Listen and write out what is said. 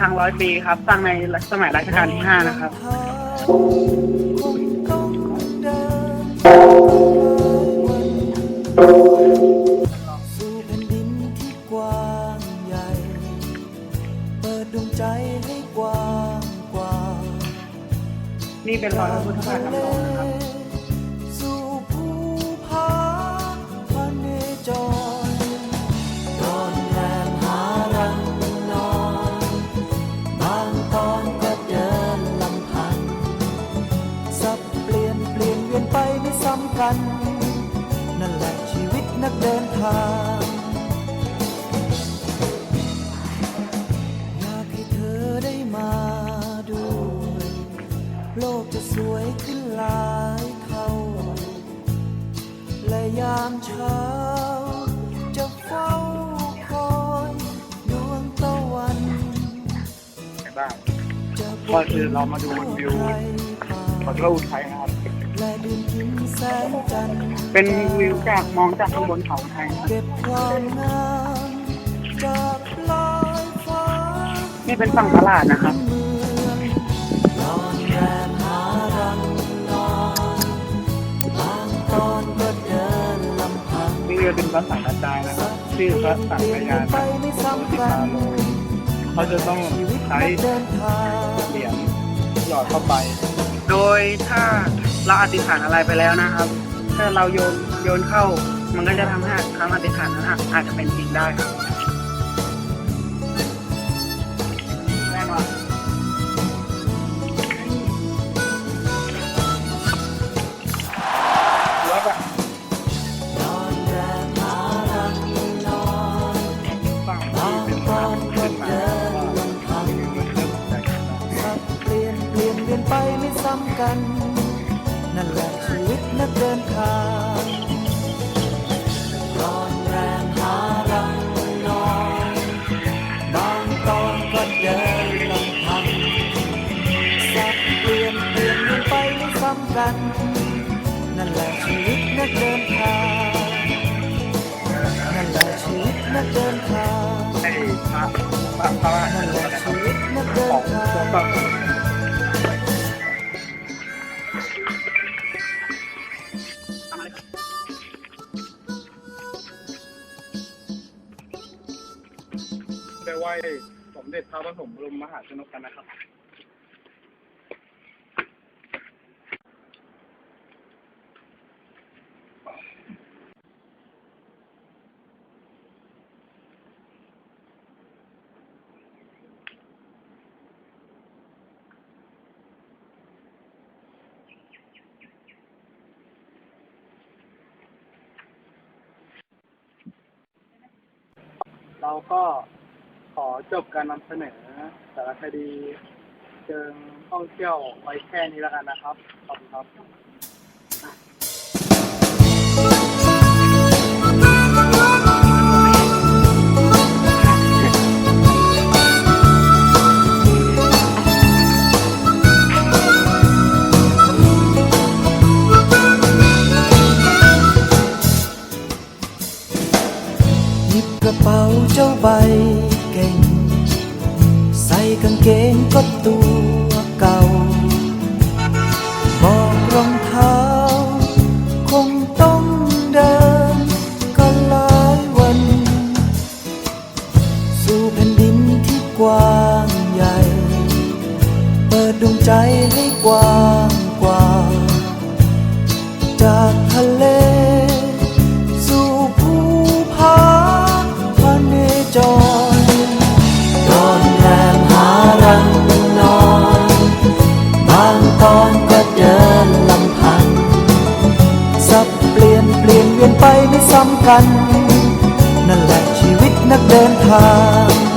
ฆังร้อยปีครับสร้างในสมัยรัชกาลที่ห้านะครับคงต้องเดินสู่แผ่นดินที่กว้างใหญ่ เปิดดวงใจให้กว้างกว่านี่เป็นรอยพระพุทธบาทจำลองนะครับสู่าง อยากให้เธอได้มาด้วยโลกจะสวยขึ้นหลายเท่า และยามเช้า จะเฝ้าคอยดวงตะวัน บ้างจะก็คือเรามาดูวิวขอโทษอุทัยนะ เป็นวิวจากมองจากข้างบนเขาอุทัยนะครับเก็บความงามจากปลายฟ้านี่เป็นฝั่งตลาดนะครับเมืองนอนแรมหารังนอนบางตอนก็เดินลำพังนี่จะเป็นพระสังฆจายนะครับชื่อพระสังฆยานไปไม่ซ้ำกันเขาจะต้องชีวิตใช้นักเดินทางเหรียญหยอดเข้าไป โดยถ้า เราอธิษฐานอะไรไปแล้วนะครับ ถ้าเราโยนโยนเข้า มันก็จะทำให้คำอธิษฐานนั้นอะอาจจะเป็นจริงได้ครับแน่นอนรถอะนอนแรมหารังนอนฝั่งที่เป็นทางขึ้นมาว่ามันเริ่มใจกันแล้วสับเปลี่ยนเปลี่ยนเวียนไปไม่ซ้ำกัน นั่นแหละชีวิตนักเดินทางนอนแรงหารังนอนบางตอนก็เดินลำพังสับเปลี่ยนเปลี่ยนเวียนไปไม่ซ้ำกันนั่น ไหว้สมเด็จพระปฐมบรมมหาชนกกันนะครับ เราก็ ขอจบการนำเสนอสารคดีเชิงท่องเที่ยวไว้แค่นี้แล้วกันนะครับ ขอบคุณครับหยิบกระเป๋าเจ้าใบ เก่ง ใส่กางเกงก็ตัวเก่า บอกรองเท้า คงต้องเดินก็หลายวัน สู่แผ่นดินที่กว้างใหญ่ เปิดดวงใจให้กว้าง สำคัญ นั่นแหละชีวิตนักเดินทาง